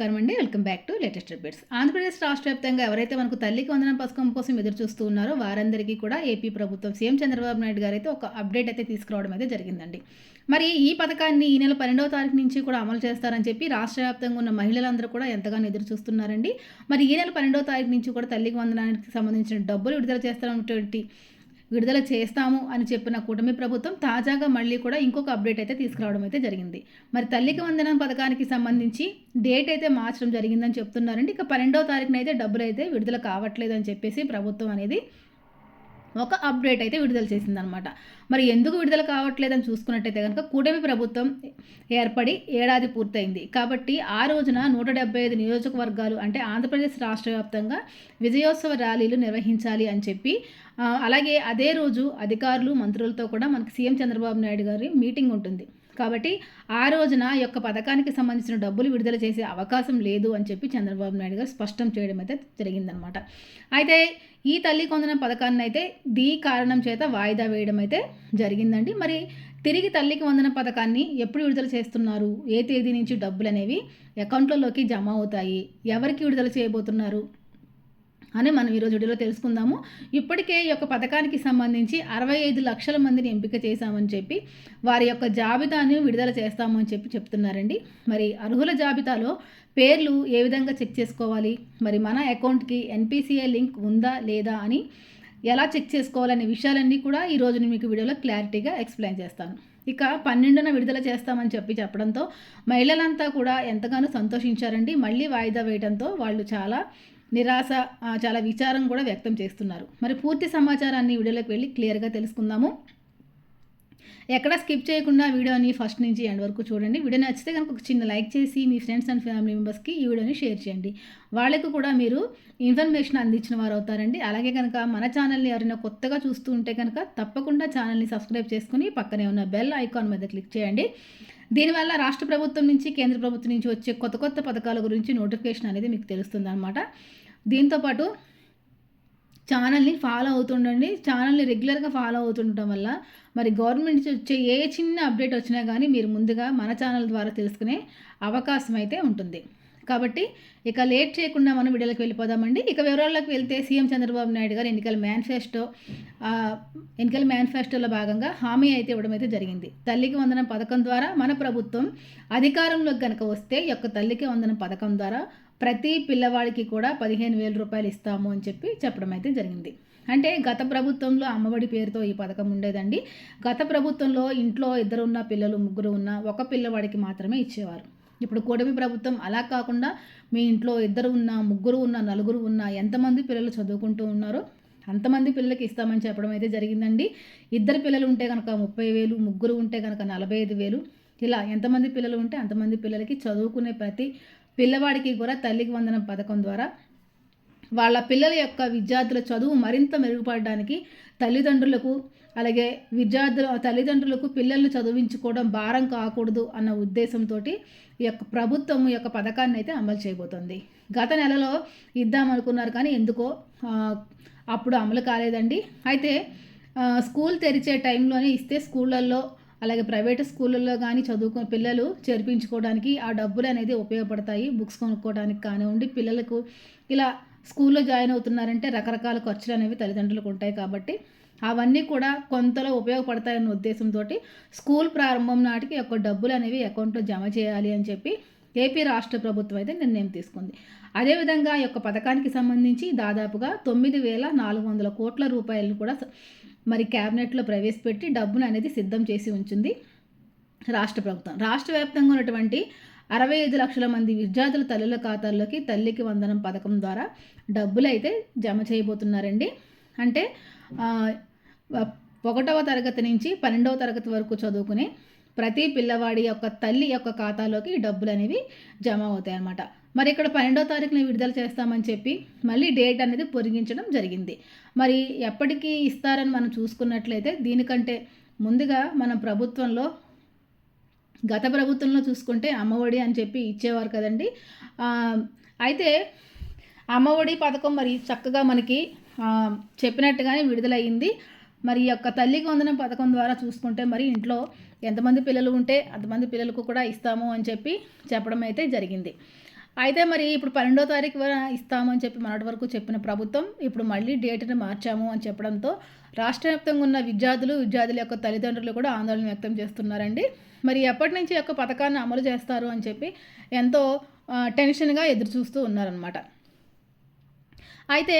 నమస్కారం అండి. Welcome back to latest updates. Andhra Pradesh రాష్ట్ర వ్యాప్తంగా ఎవరైతే మనకు తల్లికి వందనం పథకం కోసం ఎదురు చూస్తూ ఉన్నారో వారందరికీ కూడా ఏపీ ప్రభుత్వం సీఎం చంద్రబాబు నాయుడు గారు అయితే ఒక అప్డేట్ అయితే తీసుకురావడం అయితే జరిగిందండి. మరి ఈ పథకాన్ని ఈ నెల పన్నెండవ తారీఖు నుంచి కూడా అమలు చేస్తారని చెప్పి రాష్ట్ర వ్యాప్తంగా ఉన్న మహిళలందరూ కూడా ఎంతగానో ఎదురు చూస్తున్నారండి. మరి ఈ నెల పన్నెండవ తారీఖు నుంచి కూడా తల్లికి వందనానికి సంబంధించిన డబ్బులు విడుదల చేస్తారన్నటువంటి విడుదల చేస్తాము అని చెప్పిన కూటమి ప్రభుత్వం తాజాగా మళ్ళీ కూడా ఇంకొక అప్డేట్ అయితే తీసుకురావడం అయితే జరిగింది. మరి తల్లికి వందనం పథకానికి సంబంధించి డేట్ అయితే మార్చడం జరిగిందని చెప్తున్నారండి. ఇక పన్నెండవ తారీఖున అయితే డబ్బులు అయితే విడుదల కావట్లేదు అని చెప్పేసి ప్రభుత్వం అనేది ఒక అప్డేట్ అయితే విడుదల చేసిందనమాట. మరి ఎందుకు విడుదల కావట్లేదని చూసుకున్నట్టయితే కనుక కూటమి ప్రభుత్వం ఏర్పడి ఏడాది పూర్తయింది. కాబట్టి ఆ రోజున నూట డెబ్బై ఐదు నియోజకవర్గాలు అంటే ఆంధ్రప్రదేశ్ రాష్ట్ర వ్యాప్తంగా విజయోత్సవ ర్యాలీలు నిర్వహించాలి అని చెప్పి అలాగే అదే రోజు అధికారులు మంత్రులతో కూడా మనకి సీఎం చంద్రబాబు నాయుడు గారి మీటింగ్ ఉంటుంది. కాబట్టి ఆ రోజున యొక్క పథకానికి సంబంధించిన డబ్బులు విడుదల చేసే అవకాశం లేదు అని చెప్పి చంద్రబాబు నాయుడు గారు స్పష్టం చేయడం అయితే జరిగిందనమాట. అయితే ఈ తల్లి కొందన పథకాన్ని అయితే దీ కారణం చేత వాయిదా వేయడం అయితే జరిగిందండి. మరి తిరిగి తల్లికి వందన పథకాన్ని ఎప్పుడు విడుదల చేస్తున్నారు? ఏ తేదీ నుంచి డబ్బులు అనేవి అకౌంట్లలోకి జమ అవుతాయి? ఎవరికి విడుదల చేయబోతున్నారు? అని మనం ఈరోజు వీడియోలో తెలుసుకుందాము. ఇప్పటికే ఈ యొక్క పథకానికి సంబంధించి అరవై ఐదు లక్షల మందిని ఎంపిక చేశామని చెప్పి వారి యొక్క జాబితాను విడుదల చేస్తామని చెప్పి చెప్తున్నారండి. మరి అర్హుల జాబితాలో పేర్లు ఏ విధంగా చెక్ చేసుకోవాలి? మరి మన అకౌంట్కి ఎన్పిసిఐ లింక్ ఉందా లేదా అని ఎలా చెక్ చేసుకోవాలనే విషయాలన్నీ కూడా ఈరోజు నేను మీకు వీడియోలో క్లారిటీగా ఎక్స్ప్లెయిన్ చేస్తాను. ఇక పన్నెండున విడుదల చేస్తామని చెప్పి చెప్పడంతో మహిళలంతా కూడా ఎంతగానో సంతోషించారండి. మళ్ళీ వాయిదా వేయడంతో వాళ్ళు చాలా నిరాశ చాలా విచారం కూడా వ్యక్తం చేస్తున్నారు. మరి పూర్తి సమాచారాన్ని వీడియోలోకి వెళ్ళి క్లియర్గా తెలుసుకుందాము. ఎక్కడ స్కిప్ చేయకుండా వీడియోని ఫస్ట్ నుంచి ఎండ్ వరకు చూడండి. వీడియో నచ్చితే కనుక ఒక చిన్న లైక్ చేసి మీ ఫ్రెండ్స్ అండ్ ఫ్యామిలీ మెంబర్స్కి ఈ వీడియోని షేర్ చేయండి. వాళ్ళకు కూడా మీరు ఇన్ఫర్మేషన్ అందించిన వారు అవుతారండి అలాగే కనుక మన ఛానల్ని ఎవరైనా కొత్తగా చూస్తూ ఉంటే కనుక తప్పకుండా ఛానల్ని సబ్స్క్రైబ్ చేసుకుని పక్కనే ఉన్న బెల్ ఐకాన్ మీద క్లిక్ చేయండి. దీనివల్ల రాష్ట్ర ప్రభుత్వం నుంచి కేంద్ర ప్రభుత్వం నుంచి వచ్చే కొత్త కొత్త పథకాల గురించి నోటిఫికేషన్ అనేది మీకు తెలుస్తుంది అనమాట దీంతోపాటు ఛానల్ని ఫాలో అవుతుండండి. ఛానల్ని రెగ్యులర్గా ఫాలో అవుతుండటం వల్ల మరి గవర్నమెంట్ వచ్చే ఏ చిన్న అప్డేట్ వచ్చినా కానీ మీరు ముందుగా మన ఛానల్ ద్వారా తెలుసుకునే అవకాశం అయితే ఉంటుంది. కాబట్టి ఇక లేట్ చేయకుండా మనం వీడియోకి వెళ్ళిపోదామండి. ఇక వివరాల్లోకి వెళ్తే సీఎం చంద్రబాబు నాయుడు గారు ఎన్నికల మేనిఫెస్టో ఎన్నికల మేనిఫెస్టోలో భాగంగా హామీ అయితే ఇవ్వడం అయితే జరిగింది. తల్లికి వందనం పథకం ద్వారా మన ప్రభుత్వం అధికారంలోకి కనుక వస్తే యొక్క తల్లికి వందనం పథకం ద్వారా ప్రతి పిల్లవాడికి కూడా పదిహేను వేల రూపాయలు ఇస్తాము అని చెప్పి చెప్పడం అయితే జరిగింది. అంటే గత ప్రభుత్వంలో అమ్మఒడి పేరుతో ఈ పథకం ఉండేదండి. గత ప్రభుత్వంలో ఇంట్లో ఇద్దరు ఉన్న పిల్లలు ముగ్గురు ఉన్న ఒక పిల్లవాడికి మాత్రమే ఇచ్చేవారు. ఇప్పుడు కూటమి ప్రభుత్వం అలా కాకుండా మీ ఇంట్లో ఇద్దరు ఉన్న ముగ్గురు ఉన్న నలుగురు ఉన్న ఎంతమంది పిల్లలు చదువుకుంటూ ఉన్నారో అంతమంది పిల్లలకి ఇస్తామని చెప్పడం అయితే జరిగిందండి. ఇద్దరు పిల్లలు ఉంటే కనుక ముప్పై వేలు ముగ్గురు ఉంటే కనుక నలభై ఐదు వేలు ఇలా ఎంతమంది పిల్లలు ఉంటే అంతమంది పిల్లలకి చదువుకునే ప్రతి పిల్లవాడికి కూడా తల్లికి వందనం పథకం ద్వారా వాళ్ళ పిల్లల యొక్క విద్యార్థుల చదువు మరింత మెరుగుపడడానికి తల్లిదండ్రులకు అలాగే విద్యార్థుల తల్లిదండ్రులకు పిల్లల్ని చదివించుకోవడం భారం కాకూడదు అన్న ఉద్దేశంతో ఈ యొక్క ప్రభుత్వం యొక్క పథకాన్ని అయితే అమలు చేయబోతోంది. గత నెలలో ఇద్దామనుకున్నారు కానీ ఎందుకో అప్పుడు అమలు కాలేదండి. అయితే స్కూల్ తెరిచే టైంలోనే ఇస్తే స్కూళ్ళల్లో అలాగే ప్రైవేట్ స్కూళ్ళల్లో కానీ చదువుకున్న పిల్లలు చేర్పించుకోవడానికి ఆ డబ్బులు అనేది ఉపయోగపడతాయి బుక్స్ కొనుక్కోవడానికి కానివ్వండి. పిల్లలకు ఇలా స్కూల్లో జాయిన్ అవుతున్నారంటే రకరకాల ఖర్చులు అనేవి తల్లిదండ్రులకు ఉంటాయి కాబట్టి అవన్నీ కూడా కొంతలో ఉపయోగపడతాయన్న ఉద్దేశంతో స్కూల్ ప్రారంభం నాటికి యొక్క డబ్బులు అనేవి అకౌంట్లో జమ చేయాలి అని చెప్పి ఏపీ రాష్ట్ర ప్రభుత్వం అయితే నిర్ణయం తీసుకుంది. అదేవిధంగా ఈ యొక్క పథకానికి సంబంధించి దాదాపుగా తొమ్మిది వేల నాలుగు వందల కోట్ల రూపాయలను కూడా మరి క్యాబినెట్లో ప్రవేశపెట్టి డబ్బును అనేది సిద్ధం చేసి ఉంచింది రాష్ట్ర ప్రభుత్వం. రాష్ట్ర వ్యాప్తంగా ఉన్నటువంటి అరవై ఐదు లక్షల మంది విద్యార్థుల తల్లుల ఖాతాల్లోకి తల్లికి వందనం పథకం ద్వారా డబ్బులు అయితే జమ చేయబోతున్నారండి. అంటే ఒకటవ తరగతి నుంచి పన్నెండవ తరగతి వరకు చదువుకునే ప్రతి పిల్లవాడి యొక్క తల్లి యొక్క ఖాతాలోకి డబ్బులు అనేవి జమ అవుతాయి అన్నమాట మరి ఇక్కడ పన్నెండో తారీఖున విడుదల చేస్తామని చెప్పి మళ్ళీ డేట్ అనేది పొరిగించడం జరిగింది. మరి ఎప్పటికీ ఇస్తారని మనం చూసుకున్నట్లయితే దీనికంటే ముందుగా మనం ప్రభుత్వంలో గత ప్రభుత్వంలో చూసుకుంటే అమ్మఒడి అని చెప్పి ఇచ్చేవారు కదండి. అయితే అమ్మఒడి పథకం మరి చక్కగా మనకి చెప్పినట్టుగానే విడుదలయ్యింది. మరి యొక్క తల్లికి వందనం పథకం ద్వారా చూసుకుంటే మరి ఇంట్లో ఎంతమంది పిల్లలు ఉంటే అంతమంది పిల్లలకు కూడా ఇస్తాము అని చెప్పి చెప్పడం అయితే జరిగింది. అయితే మరి ఇప్పుడు పన్నెండో తారీఖు ఇస్తామని చెప్పి మొన్నటి వరకు చెప్పిన ప్రభుత్వం ఇప్పుడు మళ్ళీ డేట్ని మార్చాము అని చెప్పడంతో రాష్ట్ర వ్యాప్తంగా ఉన్న విద్యార్థులు విద్యార్థుల యొక్క తల్లిదండ్రులు కూడా ఆందోళన వ్యక్తం చేస్తున్నారండి. మరి ఎప్పటి నుంచి యొక్క పథకాన్ని అమలు చేస్తారు అని చెప్పి ఎంతో టెన్షన్గా ఎదురు చూస్తూ ఉన్నారనమాట అయితే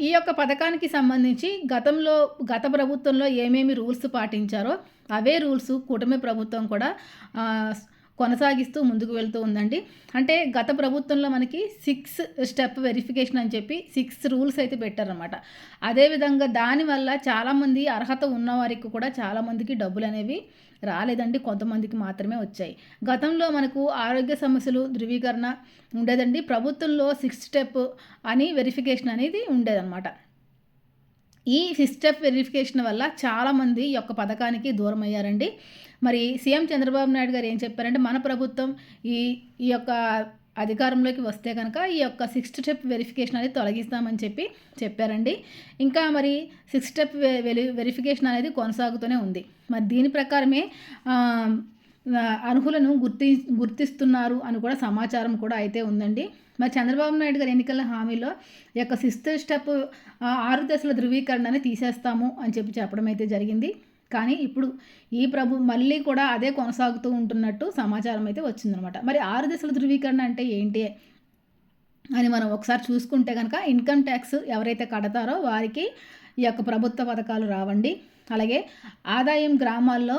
ఈ యొక్క పథకానికి సంబంధించి గతంలో గత ప్రభుత్వంలో ఏమేమి రూల్స్ పాటించారో అవే రూల్స్ కూటమి ప్రభుత్వం కూడా కొనసాగిస్తూ ముందుకు వెళ్తూ ఉందండి. అంటే గత ప్రభుత్వంలో మనకి సిక్స్ స్టెప్ వెరిఫికేషన్ అని చెప్పి సిక్స్ రూల్స్ అయితే పెట్టారనమాట అదేవిధంగా దానివల్ల చాలామంది అర్హత ఉన్నవారికి కూడా చాలామందికి డబ్బులు అనేవి రాలేదండి. కొంతమందికి మాత్రమే వచ్చాయి. గతంలో మనకు ఆరోగ్య సమస్యలు ధృవీకరణ ఉండేదండి. ప్రభుత్వంలో సిక్స్ స్టెప్ అని వెరిఫికేషన్ అనేది ఉండేదన్నమాట. ఈ సిక్స్ స్టెప్ వెరిఫికేషన్ వల్ల చాలామంది ఈ యొక్క పథకానికి దూరం అయ్యారండి మరి సీఎం చంద్రబాబు నాయుడు గారు ఏం చెప్పారంటే మన ప్రభుత్వం ఈ ఈ యొక్క అధికారంలోకి వస్తే కనుక ఈ యొక్క సిక్స్త్ స్టెప్ వెరిఫికేషన్ అనేది తొలగిస్తామని చెప్పి చెప్పారండి. ఇంకా మరి సిక్స్ స్టెప్ వెరిఫికేషన్ అనేది కొనసాగుతూనే ఉంది. మరి దీని ప్రకారమే అర్హులను గుర్తి గుర్తిస్తున్నారు అని కూడా సమాచారం కూడా అయితే ఉందండి. మరి చంద్రబాబు నాయుడు గారు ఎన్నికల హామీలో యొక్క సిక్స్త్ స్టెప్ ఆరు దశల ధృవీకరణని తీసేస్తాము అని చెప్పి చెప్పడం అయితే జరిగింది. కానీ ఇప్పుడు ఈ ప్రభు మళ్ళీ కూడా అదే కొనసాగుతూ ఉంటున్నట్టు సమాచారం అయితే వచ్చిందనమాట. మరి ఆరు దశల ధృవీకరణ అంటే ఏంటి అని మనం ఒకసారి చూసుకుంటే కనుక ఇన్కమ్ ట్యాక్స్ ఎవరైతే కడతారో వారికి ఈ యొక్క ప్రభుత్వ పథకాలు రావండి. అలాగే ఆదాయం గ్రామాల్లో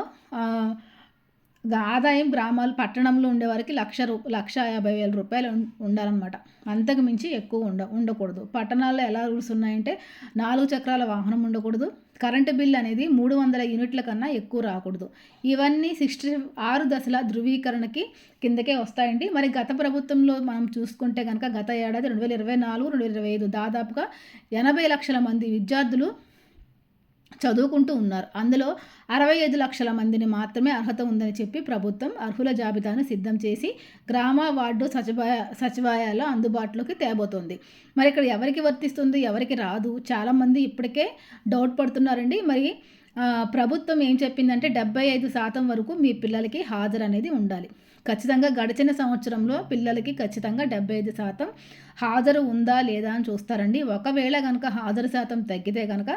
ఆదాయం గ్రామాలు పట్టణంలో ఉండేవారికి లక్ష రూ లక్ష యాభై వేల రూపాయలు ఉండాలన్నమాట. అంతకు మించి ఎక్కువ ఉండ ఉండకూడదు. పట్టణాల్లో ఎలా రూల్స్ ఉన్నాయంటే నాలుగు చక్రాల వాహనం ఉండకూడదు. కరెంటు బిల్ అనేది మూడు వందల యూనిట్ల కన్నా ఎక్కువ రాకూడదు. ఇవన్నీ సిక్స్టీ ఆరు దశల ధృవీకరణకి కిందకే వస్తాయండి. మరి గత ప్రభుత్వంలో మనం చూసుకుంటే కనుక గత ఏడాది రెండు వేల ఇరవై నాలుగు రెండు వేల ఇరవై ఐదు దాదాపుగా ఎనభై లక్షల మంది విద్యార్థులు చదువుకుంటూ ఉన్నారు. అందులో అరవై ఐదు లక్షల మందిని మాత్రమే అర్హత ఉందని చెప్పి ప్రభుత్వం అర్హుల జాబితాను సిద్ధం చేసి గ్రామ వార్డు సచివాయ సచివాలయాల్లో అందుబాటులోకి తేబోతోంది. మరి ఇక్కడ ఎవరికి వర్తిస్తుంది ఎవరికి రాదు? చాలామంది ఇప్పటికే డౌట్ పడుతున్నారండి. మరి ప్రభుత్వం ఏం చెప్పిందంటే డెబ్బై ఐదు శాతం వరకు మీ పిల్లలకి హాజరు అనేది ఉండాలి. ఖచ్చితంగా గడిచిన సంవత్సరంలో పిల్లలకి ఖచ్చితంగా డెబ్బై ఐదు శాతం హాజరు ఉందా లేదా అని చూస్తారండి. ఒకవేళ కనుక హాజరు శాతం తగ్గితే కనుక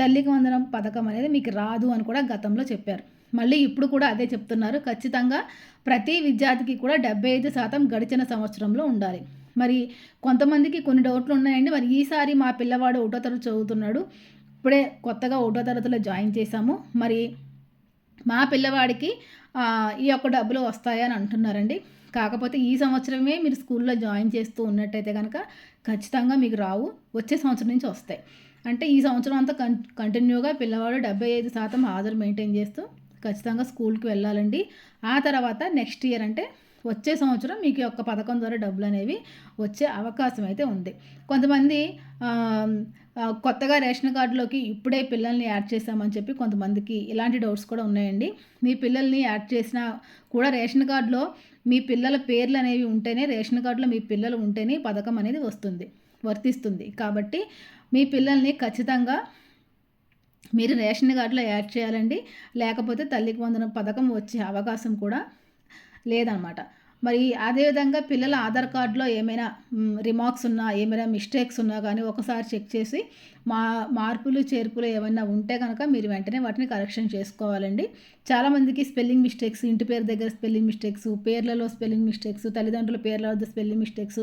తల్లికి వందనం పథకం అనేది మీకు రాదు అని కూడా గతంలో చెప్పారు. మళ్ళీ ఇప్పుడు కూడా అదే చెప్తున్నారు. ఖచ్చితంగా ప్రతి విద్యార్థికి కూడా డెబ్బై ఐదు శాతం గడిచిన సంవత్సరంలో ఉండాలి. మరి కొంతమందికి కొన్ని డౌట్లు ఉన్నాయండి. మరి ఈసారి మా పిల్లవాడు ఒకటో తరగతి చదువుతున్నాడు. ఇప్పుడే కొత్తగా ఒకటో తరగతిలో జాయిన్ చేశాము. మరి మా పిల్లవాడికి ఈ యొక్క డబ్బులు వస్తాయని అంటున్నారండి. కాకపోతే ఈ సంవత్సరమే మీరు స్కూల్లో జాయిన్ చేస్తూ ఉన్నట్టయితే కనుక ఖచ్చితంగా మీకు రావు. వచ్చే సంవత్సరం నుంచి వస్తాయి. అంటే ఈ సంవత్సరం అంతా కం కంటిన్యూగా పిల్లవాడు డెబ్బై ఐదు శాతం హాజరు మెయింటైన్ చేస్తూ ఖచ్చితంగా స్కూల్కి వెళ్ళాలండి. ఆ తర్వాత నెక్స్ట్ ఇయర్ అంటే వచ్చే సంవత్సరం మీకు యొక్క పథకం ద్వారా డబ్బులు అనేవి వచ్చే అవకాశం అయితే ఉంది. కొంతమంది కొత్తగా రేషన్ కార్డులోకి ఇప్పుడే పిల్లల్ని యాడ్ చేశామని చెప్పి కొంతమందికి ఇలాంటి డౌట్స్ కూడా ఉన్నాయండి. మీ పిల్లల్ని యాడ్ చేసినా కూడా రేషన్ కార్డులో మీ పిల్లల పేర్లు అనేవి ఉంటేనే రేషన్ కార్డులో మీ పిల్లలు ఉంటేనే పథకం అనేది వస్తుంది వర్తిస్తుంది. కాబట్టి మీ పిల్లల్ని ఖచ్చితంగా మీరు రేషన్ కార్డులో యాడ్ చేయాలండి. లేకపోతే తల్లికి వందన పథకం వచ్చే అవకాశం కూడా లేదనమాట. మరి అదేవిధంగా పిల్లల ఆధార్ కార్డులో ఏమైనా రిమార్క్స్ ఉన్నా ఏమైనా మిస్టేక్స్ ఉన్నా కానీ ఒకసారి చెక్ చేసి మా మార్పులు చేర్పులు ఏమైనా ఉంటే కనుక మీరు వెంటనే వాటిని కరెక్షన్ చేసుకోవాలండి. చాలామందికి స్పెల్లింగ్ మిస్టేక్స్ ఇంటి పేరు దగ్గర స్పెల్లింగ్ మిస్టేక్స్ పేర్లలో స్పెల్లింగ్ మిస్టేక్స్ తల్లిదండ్రుల పేర్ల వద్ద స్పెల్లింగ్ మిస్టేక్స్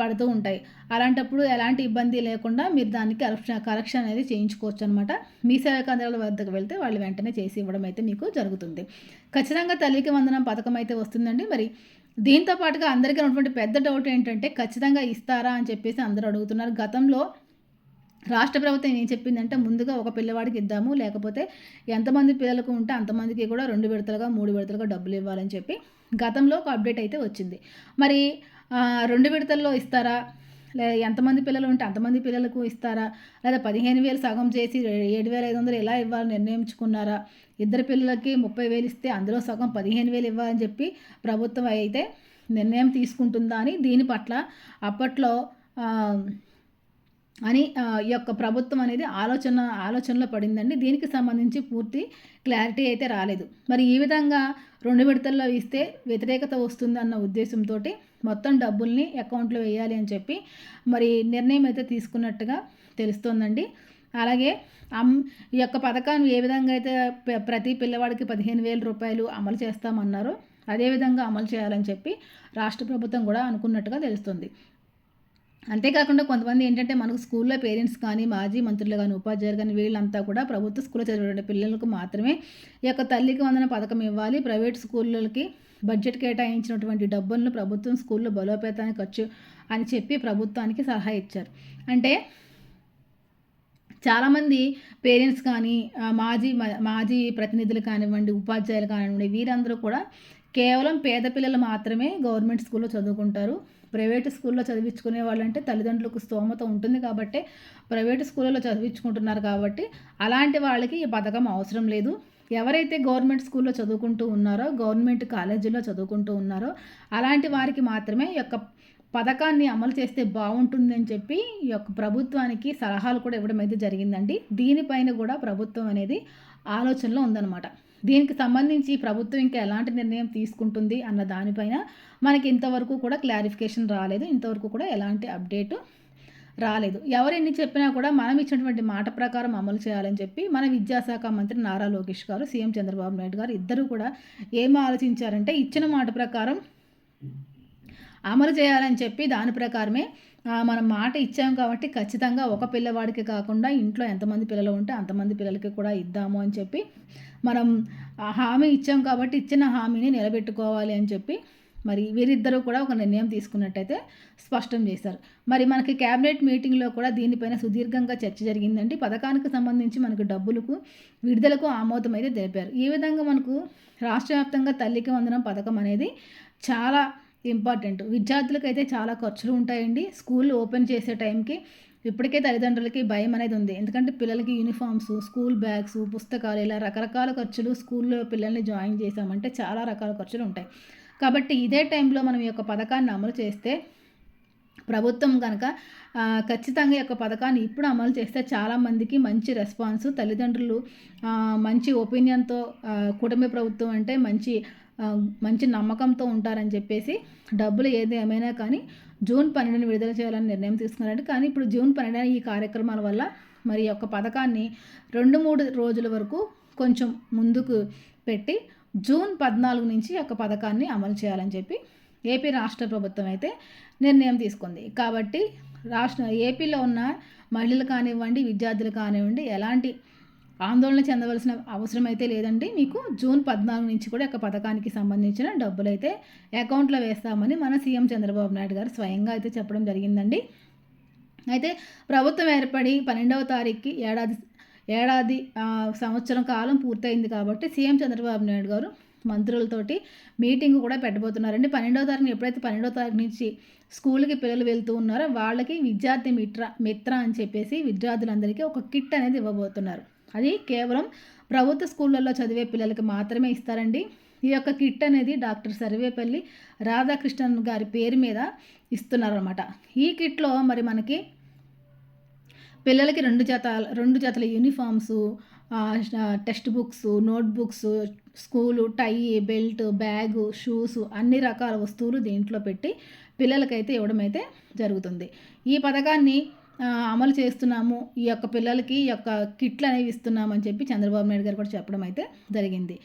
పడుతూ ఉంటాయి. అలాంటప్పుడు ఎలాంటి ఇబ్బంది లేకుండా మీరు దానికి కరెక్షన్ కరెక్షన్ అనేది చేయించుకోవచ్చు అనమాట మీ సేవా కేంద్రాల వద్దకు వెళ్తే వాళ్ళు వెంటనే చేసి ఇవ్వడం అయితే మీకు జరుగుతుంది. ఖచ్చితంగా తల్లికి వందనం పథకం అయితే వస్తుందండి. మరి దీంతో పాటుగా అందరికీ ఉన్నటువంటి పెద్ద డౌట్ ఏంటంటే ఖచ్చితంగా ఇస్తారా అని చెప్పేసి అందరూ అడుగుతున్నారు. గతంలో రాష్ట్ర ప్రభుత్వం ఏం చెప్పిందంటే ముందుగా ఒక పిల్లవాడికి ఇద్దాము లేకపోతే ఎంతమంది పిల్లలకు ఉంటే అంతమందికి కూడా రెండు విడతలుగా మూడు విడతలుగా డబ్బులు ఇవ్వాలని చెప్పి గతంలో ఒక అప్డేట్ అయితే వచ్చింది. మరి రెండు విడతల్లో ఇస్తారా? లేదా ఎంతమంది పిల్లలు ఉంటే అంతమంది పిల్లలకు ఇస్తారా? లేదా పదిహేను వేలు సగం చేసి ఏడు వేల ఐదు వందలు ఎలా ఇవ్వాలని నిర్ణయించుకున్నారా? ఇద్దరు పిల్లలకి ముప్పై వేలు ఇస్తే అందులో సగం పదిహేను వేలు ఇవ్వాలని చెప్పి ప్రభుత్వం అయితే నిర్ణయం తీసుకుంటుందా అని దీని పట్ల అప్పట్లో అని ఈ యొక్క ప్రభుత్వం అనేది ఆలోచన ఆలోచనలో పడిందండి. దీనికి సంబంధించి పూర్తి క్లారిటీ అయితే రాలేదు. మరి ఈ విధంగా రెండు విడతల్లో ఇస్తే వ్యతిరేకత వస్తుంది అన్న ఉద్దేశంతో మొత్తం డబ్బుల్ని అకౌంట్లో వేయాలి అని చెప్పి మరి నిర్ణయం అయితే తీసుకున్నట్టుగా తెలుస్తోందండి. అలాగే అమ్ ఈ యొక్క పథకాన్ని ఏ విధంగా అయితే ప్రతి పిల్లవాడికి పదిహేను వేల రూపాయలు అమలు చేస్తామన్నారో అదేవిధంగా అమలు చేయాలని చెప్పి రాష్ట్ర ప్రభుత్వం కూడా అనుకున్నట్టుగా తెలుస్తుంది. అంతేకాకుండా కొంతమంది ఏంటంటే మనకు స్కూల్లో పేరెంట్స్ కానీ మాజీ మంత్రులు కానీ ఉపాధ్యాయులు కానీ వీళ్ళంతా కూడా ప్రభుత్వ స్కూల్లో చదివేటువంటి పిల్లలకు మాత్రమే ఈ యొక్క తల్లికి వందన పథకం ఇవ్వాలి. ప్రైవేట్ స్కూళ్ళకి బడ్జెట్ కేటాయించినటువంటి డబ్బులను ప్రభుత్వం స్కూల్లో బలోపేతానికి ఖర్చు అని చెప్పి ప్రభుత్వానికి సలహా ఇచ్చారు. అంటే చాలామంది పేరెంట్స్ కానీ మాజీ మాజీ ప్రతినిధులు కానివ్వండి ఉపాధ్యాయులు కానివ్వండి వీరందరూ కూడా కేవలం పేద పిల్లలు మాత్రమే గవర్నమెంట్ స్కూల్లో చదువుకుంటారు. ప్రైవేట్ స్కూల్లో చదివించుకునే వాళ్ళంటే తల్లిదండ్రులకు స్తోమత ఉంటుంది కాబట్టి ప్రైవేట్ స్కూళ్ళలో చదివించుకుంటున్నారు కాబట్టి అలాంటి వాళ్ళకి ఈ పథకం అవసరం లేదు. ఎవరైతే గవర్నమెంట్ స్కూల్లో చదువుకుంటూ ఉన్నారో గవర్నమెంట్ కాలేజీలో చదువుకుంటూ ఉన్నారో అలాంటి వారికి మాత్రమే ఈ యొక్క పథకాన్ని అమలు చేస్తే బాగుంటుందని చెప్పి ఈ యొక్క ప్రభుత్వానికి సలహాలు కూడా ఇవ్వడం అయితే జరిగిందండి. దీనిపైన కూడా ప్రభుత్వం అనేది ఆలోచనలో ఉందన్నమాట. దీనికి సంబంధించి ప్రభుత్వం ఇంకా ఎలాంటి నిర్ణయం తీసుకుంటుంది అన్న దానిపైన మనకి ఇంతవరకు కూడా క్లారిఫికేషన్ రాలేదు. ఇంతవరకు కూడా ఎలాంటి అప్డేటు రాలేదు. ఎవరెన్ని చెప్పినా కూడా మనం ఇచ్చినటువంటి మాట ప్రకారం అమలు చేయాలని చెప్పి మన విద్యాశాఖ మంత్రి నారా లోకేష్ గారు సీఎం చంద్రబాబు నాయుడు గారు ఇద్దరు కూడా ఏం ఆలోచించారంటే ఇచ్చిన మాట ప్రకారం అమలు చేయాలని చెప్పి దాని ప్రకారమే మనం మాట ఇచ్చాం కాబట్టి ఖచ్చితంగా ఒక పిల్లవాడికి కాకుండా ఇంట్లో ఎంతమంది పిల్లలు ఉంటే అంతమంది పిల్లలకి కూడా ఇద్దాము అని చెప్పి మనం హామీ ఇచ్చాం కాబట్టి ఇచ్చిన హామీని నిలబెట్టుకోవాలి అని చెప్పి మరి వీరిద్దరూ కూడా ఒక నిర్ణయం తీసుకున్నట్టయితే స్పష్టం చేశారు. మరి మనకి క్యాబినెట్ మీటింగ్లో కూడా దీనిపైన సుదీర్ఘంగా చర్చ జరిగిందండి. పథకానికి సంబంధించి మనకు డబ్బులకు విడుదలకు ఆమోదం అయితే తెలిపారు. ఈ విధంగా మనకు రాష్ట్ర వ్యాప్తంగా తల్లికి వందనం పథకం అనేది చాలా ఇంపార్టెంట్. విద్యార్థులకు అయితే చాలా ఖర్చులు ఉంటాయండి. స్కూల్ ఓపెన్ చేసే టైంకి ఇప్పటికే తల్లిదండ్రులకి భయం అనేది ఉంది. ఎందుకంటే పిల్లలకి యూనిఫామ్స్ స్కూల్ బ్యాగ్స్ పుస్తకాలు ఇలా రకరకాల ఖర్చులు స్కూల్లో పిల్లల్ని జాయిన్ చేసామంటే చాలా రకాల ఖర్చులు ఉంటాయి. కాబట్టి ఇదే టైంలో మనం ఈ యొక్క పథకాన్ని అమలు చేస్తే ప్రభుత్వం కనుక ఖచ్చితంగా ఈ యొక్క పథకాన్ని ఇప్పుడు అమలు చేస్తే చాలామందికి మంచి రెస్పాన్స్ తల్లిదండ్రులు మంచి ఒపీనియన్తో కుటుంబ ప్రభుత్వం అంటే మంచి మంచి నమ్మకంతో ఉంటారని చెప్పేసి డబ్బులు ఏది ఏమైనా కానీ జూన్ పన్నెండుని విడుదల చేయాలని నిర్ణయం తీసుకున్నారంటే కానీ ఇప్పుడు జూన్ పన్నెండున ఈ కార్యక్రమాల వల్ల మరి యొక్క పథకాన్ని రెండు మూడు రోజుల వరకు కొంచెం ముందుకు పెట్టి జూన్ పద్నాలుగు నుంచి యొక్క పథకాన్ని అమలు చేయాలని చెప్పి ఏపీ రాష్ట్ర ప్రభుత్వం అయితే నిర్ణయం తీసుకుంది. కాబట్టి రాష్ట్ర ఏపీలో ఉన్న మహిళలు కానివ్వండి విద్యార్థులు కానివ్వండి ఎలాంటి ఆందోళన చెందవలసిన అవసరం అయితే లేదండి. మీకు జూన్ పద్నాలుగు నుంచి కూడా ఒక పథకానికి సంబంధించిన డబ్బులు అయితే అకౌంట్లో వేస్తామని మన సీఎం చంద్రబాబు నాయుడు గారు స్వయంగా అయితే చెప్పడం జరిగిందండి. అయితే ప్రభుత్వం ఏర్పడి పన్నెండవ తారీఖుకి ఏడాది ఏడాది సంవత్సరం కాలం పూర్తయింది కాబట్టి సీఎం చంద్రబాబు నాయుడు గారు మంత్రులతోటి మీటింగ్ కూడా పెట్టబోతున్నారండి. పన్నెండో తారీఖున ఎప్పుడైతే పన్నెండో తారీఖు నుంచి స్కూల్కి పిల్లలు వెళ్తూ ఉన్నారో వాళ్ళకి విద్యార్థి మిత్ర మిత్ర అని చెప్పేసి విద్యార్థులందరికీ ఒక కిట్ అనేది ఇవ్వబోతున్నారు. అది కేవలం ప్రభుత్వ స్కూళ్ళల్లో చదివే పిల్లలకి మాత్రమే ఇస్తారండి. ఈ యొక్క కిట్ అనేది డాక్టర్ సర్వేపల్లి రాధాకృష్ణన్ గారి పేరు మీద ఇస్తున్నారనమాట ఈ కిట్లో మరి మనకి పిల్లలకి రెండు జత రెండు జతల uniforms text books notebooks school tie belt bag shoes అన్ని రకాల వస్తువులు దీంట్లో పెట్టి పిల్లలకైతే ఇవ్వడం అయితే జరుగుతుంది. ఈ పథకాన్ని అమలు చేస్తున్నాము. ఈ యొక్క పిల్లలకి ఈ యొక్క కిట్లు అనేవి ఇస్తున్నామని చెప్పి చంద్రబాబు నాయుడు గారు కూడా చెప్పడం అయితే జరిగింది.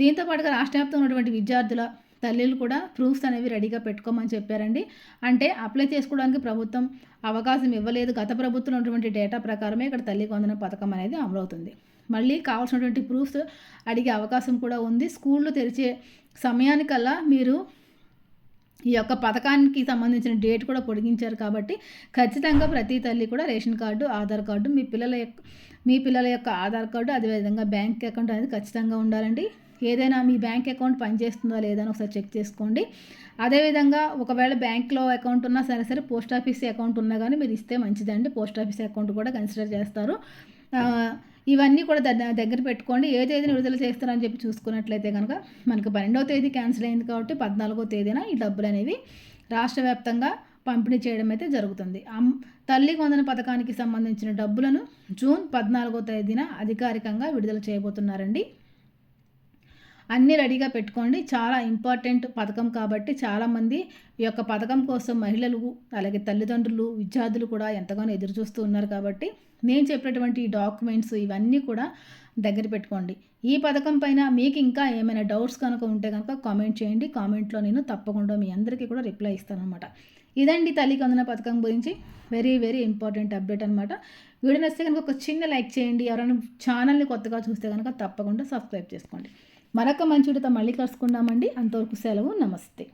దీంతో పాటుగా రాష్ట్ర వ్యాప్తంగా ఉన్నటువంటి విద్యార్థుల తల్లిలు కూడా ప్రూఫ్స్ అనేవి రెడీగా పెట్టుకోమని చెప్పారండి. అంటే అప్లై చేసుకోవడానికి ప్రభుత్వం అవకాశం ఇవ్వలేదు. గత ప్రభుత్వం ఉన్నటువంటి డేటా ప్రకారమే ఇక్కడ తల్లి కొందన పథకం అనేది అమలవుతుంది. మళ్ళీ కావాల్సినటువంటి ప్రూఫ్స్ అడిగే అవకాశం కూడా ఉంది. స్కూళ్ళు తెరిచే సమయానికల్లా మీరు ఈ యొక్క పథకానికి సంబంధించిన డేట్ కూడా పొడిగించారు కాబట్టి ఖచ్చితంగా ప్రతి తల్లి కూడా రేషన్ కార్డు ఆధార్ కార్డు మీ పిల్లల యొక్క మీ పిల్లల యొక్క ఆధార్ కార్డు అదేవిధంగా బ్యాంక్ అకౌంట్ అనేది ఖచ్చితంగా ఉండాలండి. ఏదైనా మీ బ్యాంక్ అకౌంట్ పనిచేస్తుందా లేదా అని ఒకసారి చెక్ చేసుకోండి. అదేవిధంగా ఒకవేళ బ్యాంక్లో అకౌంట్ ఉన్నా సరే సరే పోస్ట్ ఆఫీస్ అకౌంట్ ఉన్నా కానీ మీరు ఇస్తే మంచిదండి పోస్ట్ ఆఫీస్ అకౌంట్ కూడా కన్సిడర్ చేస్తారు. ఇవన్నీ కూడా దగ్గర పెట్టుకోండి. ఏ తేదీని విడుదల చేస్తారని చెప్పి చూసుకున్నట్లయితే కనుక మనకు పన్నెండవ తేదీ క్యాన్సిల్ అయింది కాబట్టి పద్నాలుగో తేదీన ఈ డబ్బులు అనేవి రాష్ట్ర వ్యాప్తంగా పంపిణీ చేయడం అయితే జరుగుతుంది. తల్లి వందన పథకానికి సంబంధించిన డబ్బులను జూన్ పద్నాలుగో తేదీన అధికారికంగా విడుదల చేయబోతున్నారండి. అన్నీ రెడీగా పెట్టుకోండి. చాలా ఇంపార్టెంట్ పథకం కాబట్టి చాలామంది ఈ యొక్క పథకం కోసం మహిళలు అలాగే తల్లిదండ్రులు విద్యార్థులు కూడా ఎంతగానో ఎదురు చూస్తూ ఉన్నారు కాబట్టి నేను చెప్పినటువంటి డాక్యుమెంట్స్ ఇవన్నీ కూడా దగ్గర పెట్టుకోండి. ఈ పథకం పైన మీకు ఇంకా ఏమైనా డౌట్స్ కనుక ఉంటే కనుక కామెంట్ చేయండి. కామెంట్లో నేను తప్పకుండా మీ అందరికీ కూడా రిప్లై ఇస్తాను అనమాట ఇదండి తల్లికి వందన పథకం గురించి. వెరీ వెరీ ఇంపార్టెంట్ అప్డేట్ అనమాట వీడియో నచ్చితే కనుక ఒక చిన్న లైక్ చేయండి. ఎవరైనా ఛానల్ని కొత్తగా చూస్తే కనుక తప్పకుండా సబ్స్క్రైబ్ చేసుకోండి. మరొక మంచి మళ్ళీ కలుసుకుందామండి. అంతవరకు సెలవు నమస్తే.